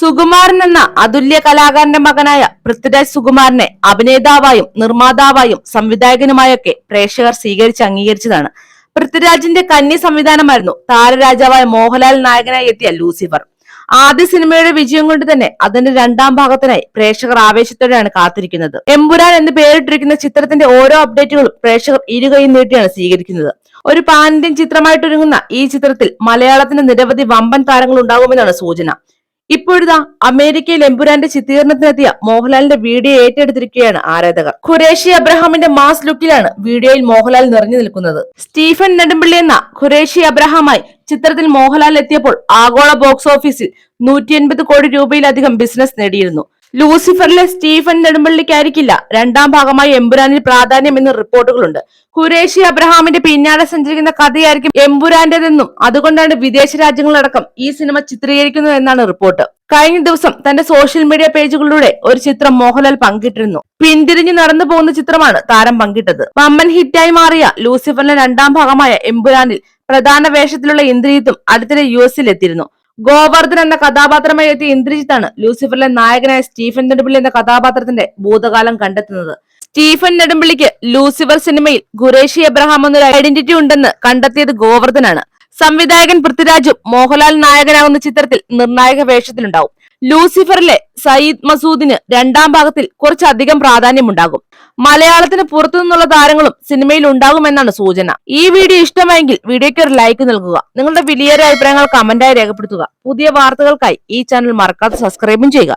സുകുമാരൻ എന്ന അതുല്യ കലാകാരന്റെ മകനായ പൃഥ്വിരാജ് സുകുമാരനെ അഭിനേതാവായും നിർമ്മാതാവായും സംവിധായകനുമായൊക്കെ പ്രേക്ഷകർ സ്വീകരിച്ച് അംഗീകരിച്ചതാണ്. പൃഥ്വിരാജിന്റെ കന്നി സംവിധാനമായിരുന്നു താരരാജാവായ മോഹൻലാൽ നായകനായി എത്തിയ ലൂസിഫർ. ആദ്യ സിനിമയുടെ വിജയം കൊണ്ട് തന്നെ അതിന്റെ രണ്ടാം ഭാഗത്തിനായി പ്രേക്ഷകർ ആവേശത്തോടെയാണ് കാത്തിരിക്കുന്നത്. എമ്പുരാൻ എന്ന് പേരിട്ടിരിക്കുന്ന ചിത്രത്തിന്റെ ഓരോ അപ്ഡേറ്റുകളും പ്രേക്ഷകർ ഇരുകൈയും നീട്ടിയാണ് സ്വീകരിക്കുന്നത്. ഒരു പാൻ ഇന്ത്യൻ ചിത്രമായിട്ടൊരുങ്ങുന്ന ഈ ചിത്രത്തിൽ മലയാളത്തിന്റെ നിരവധി വമ്പൻ താരങ്ങൾ ഉണ്ടാകുമെന്നാണ് സൂചന. ഇപ്പോഴിതാ അമേരിക്കയിൽ എമ്പുരാന്റെ ചിത്രീകരണത്തിനെത്തിയ മോഹൻലാലിന്റെ വീഡിയോ ഏറ്റെടുത്തിരിക്കുകയാണ് ആരാധകർ. ഖുറേഷി അബ്രഹാമിന്റെ മാസ് ലുക്കിലാണ് വീഡിയോയിൽ മോഹൻലാൽ നിറഞ്ഞു നിൽക്കുന്നത്. സ്റ്റീഫൻ നെടുമ്പിള്ളി എന്ന ഖുറേഷി അബ്രഹാമായി ചിത്രത്തിൽ മോഹൻലാൽ എത്തിയപ്പോൾ ആഗോള ബോക്സ് ഓഫീസിൽ നൂറ്റി എൺപത് കോടി രൂപയിലധികം ബിസിനസ് നേടിയിരുന്നു. ലൂസിഫറിലെ സ്റ്റീഫൻ നെടുമ്പള്ളിക്കായിരിക്കില്ല രണ്ടാം ഭാഗമായി എമ്പുരാനിൽ പ്രാധാന്യം എന്ന് റിപ്പോർട്ടുകളുണ്ട്. ഖുരേഷി അബ്രഹാമിന്റെ പിന്നാലെ സഞ്ചരിക്കുന്ന കഥയായിരിക്കും എമ്പുരാന്റേതെന്നും അതുകൊണ്ടാണ് വിദേശ രാജ്യങ്ങളടക്കം ഈ സിനിമ ചിത്രീകരിക്കുന്നത് എന്നാണ് റിപ്പോർട്ട്. കഴിഞ്ഞ ദിവസം തന്റെ സോഷ്യൽ മീഡിയ പേജുകളിലൂടെ ഒരു ചിത്രം മോഹൻലാൽ പങ്കിട്ടിരുന്നു. പിന്തിരിഞ്ഞു നടന്നു പോകുന്ന ചിത്രമാണ് താരം പങ്കിട്ടത്. വമ്മൻ ഹിറ്റായി മാറിയ ലൂസിഫറിന്റെ രണ്ടാം ഭാഗമായ എമ്പുരാനിൽ പ്രധാന വേഷത്തിലുള്ള ഇന്ദ്രിയത്തും അടുത്തിടെ യു എസിൽ എത്തിയിരുന്നു. ഗോവർദ്ധൻ എന്ന കഥാപാത്രമായി എത്തിയ ഇന്ദ്രജിത്താണ് ലൂസിഫറിലെ നായകനായ സ്റ്റീഫൻ നെടുമ്പിള്ളി എന്ന കഥാപാത്രത്തിന്റെ ഭൂതകാലം കണ്ടെത്തുന്നത്. സ്റ്റീഫൻ നെടുമ്പിള്ളിക്ക് ലൂസിഫർ സിനിമയിൽ ഖുറേഷി എബ്രഹാം എന്നൊരു ഐഡന്റിറ്റി ഉണ്ടെന്ന് കണ്ടെത്തിയത് ഗോവർദ്ധനാണ്. സംവിധായകൻ പൃഥ്വിരാജും മോഹൻലാൽ നായകനാകുന്ന ചിത്രത്തിൽ നിർണായക വേഷത്തിലുണ്ടാവും. ലൂസിഫറിലെ സയ്യിദ് മസൂദിന് രണ്ടാം ഭാഗത്തിൽ കുറച്ചധികം പ്രാധാന്യമുണ്ടാകും. മലയാളത്തിന് പുറത്തു നിന്നുള്ള താരങ്ങളും സിനിമയിൽ ഉണ്ടാകുമെന്നാണ് സൂചന. ഈ വീഡിയോ ഇഷ്ടമായെങ്കിൽ വീഡിയോയ്ക്ക് ഒരു ലൈക്ക് നൽകുക. നിങ്ങളുടെ വിലയേറിയ അഭിപ്രായങ്ങൾ കമന്റായി രേഖപ്പെടുത്തുക. പുതിയ വാർത്തകൾക്കായി ഈ ചാനൽ മറക്കാതെ സബ്സ്ക്രൈബും ചെയ്യുക.